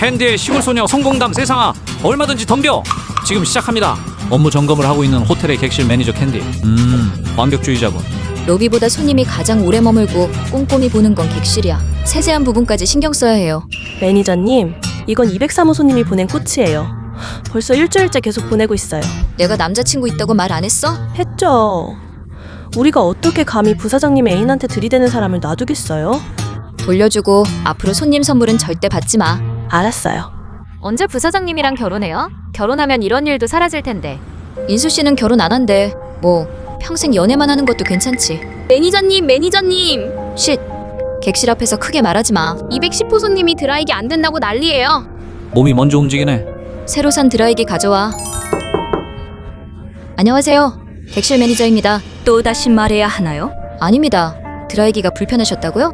캔디의 시골 소녀 성공담 세상아 얼마든지 덤벼 지금 시작합니다 업무 점검을 하고 있는 호텔의 객실 매니저 캔디 음 완벽주의자군 로비보다 손님이 가장 오래 머물고 꼼꼼히 보는 건 객실이야. 세세한 부분까지 신경 써야 해요. 매니저님, 이건 203호 손님이 보낸 꽃이에요. 벌써 일주일째 계속 보내고 있어요. 내가 남자친구 있다고 말 안 했어? 했죠. 우리가 어떻게 감히 부사장님 애인한테 들이대는 사람을 놔두겠어요? 돌려주고 앞으로 손님 선물은 절대 받지 마. 알았어요. 언제 부사장님이랑 결혼해요? 결혼하면 이런 일도 사라질 텐데. 인수 씨는 결혼 안 한대. 뭐 평생 연애만 하는 것도 괜찮지. 매니저님, 매니저님. 쉿. 객실 앞에서 크게 말하지 마. 210호 손님이 드라이기 안 된다고 난리예요. 몸이 먼저 움직이네 새로 산 드라이기 가져와. 안녕하세요. 객실 매니저입니다. 또 다시 말해야 하나요? 아닙니다. 드라이기가 불편하셨다고요?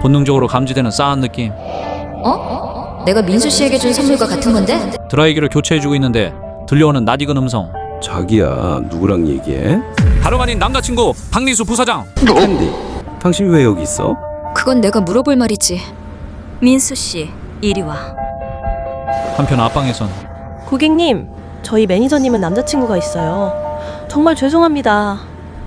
본능적으로 감지되는 싸한 느낌 어? 내가 민수 씨에게 준 선물과 같은 건데? 드라이기를 교체해주고 있는데 들려오는 낯익은 음성 자기야 누구랑 얘기해? 다름 아닌 남자친구 박민수 부사장 캔디 당신 왜 여기 있어? 그건 내가 물어볼 말이지. 민수 씨, 이리 와. 한편 앞방에선 고객님, 저희 매니저님은 남자친구가 있어요. 정말 죄송합니다.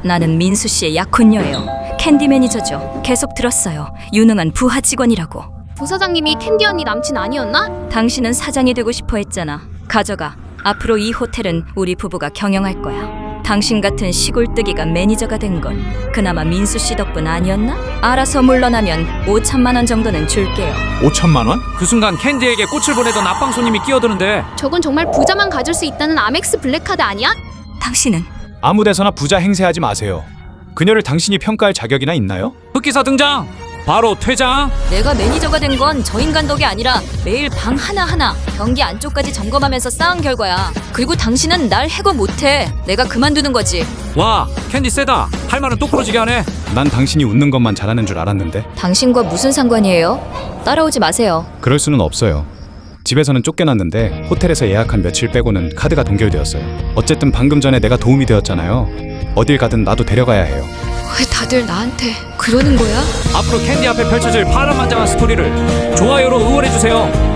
나는 민수 씨의 약혼녀예요. 캔디 매니저죠. 계속 들었어요. 유능한 부하 직원이라고. 부사장님이 캔디 언니 남친 아니었나? 당신은 사장이 되고 싶어 했잖아. 가져가. 앞으로 이 호텔은 우리 부부가 경영할 거야. 당신 같은 시골뜨기가 매니저가 된 건 그나마 민수 씨 덕분 아니었나? 알아서 물러나면 5천만 원 정도는 줄게요. 5천만 원? 그 순간 캔디에게 꽃을 보내던 앞방 손님이 끼어드는데 저건 정말 부자만 가질 수 있다는 아멕스 블랙카드 아니야? 당신은 아무 데서나 부자 행세하지 마세요. 그녀를 당신이 평가할 자격이나 있나요? 흑기사 등장 바로 퇴장 내가 매니저가 된 건 저 인간 덕이 아니라 매일 방 하나하나 경기 안쪽까지 점검하면서 쌓은 결과야. 그리고 당신은 날 해고 못해. 내가 그만두는 거지. 와 캔디 세다 할 말은 똑부러지게 하네 난 당신이 웃는 것만 잘하는 줄 알았는데 당신과 무슨 상관이에요? 따라오지 마세요. 그럴 수는 없어요. 집에서는 쫓겨났는데 호텔에서 예약한 며칠 빼고는 카드가 동결되었어요. 어쨌든 방금 전에 내가 도움이 되었잖아요. 어딜 가든 나도 데려가야 해요. 왜 다들 나한테 그러는 거야? 앞으로 캔디 앞에 펼쳐질 파란만장한 스토리를 좋아요로 응원해주세요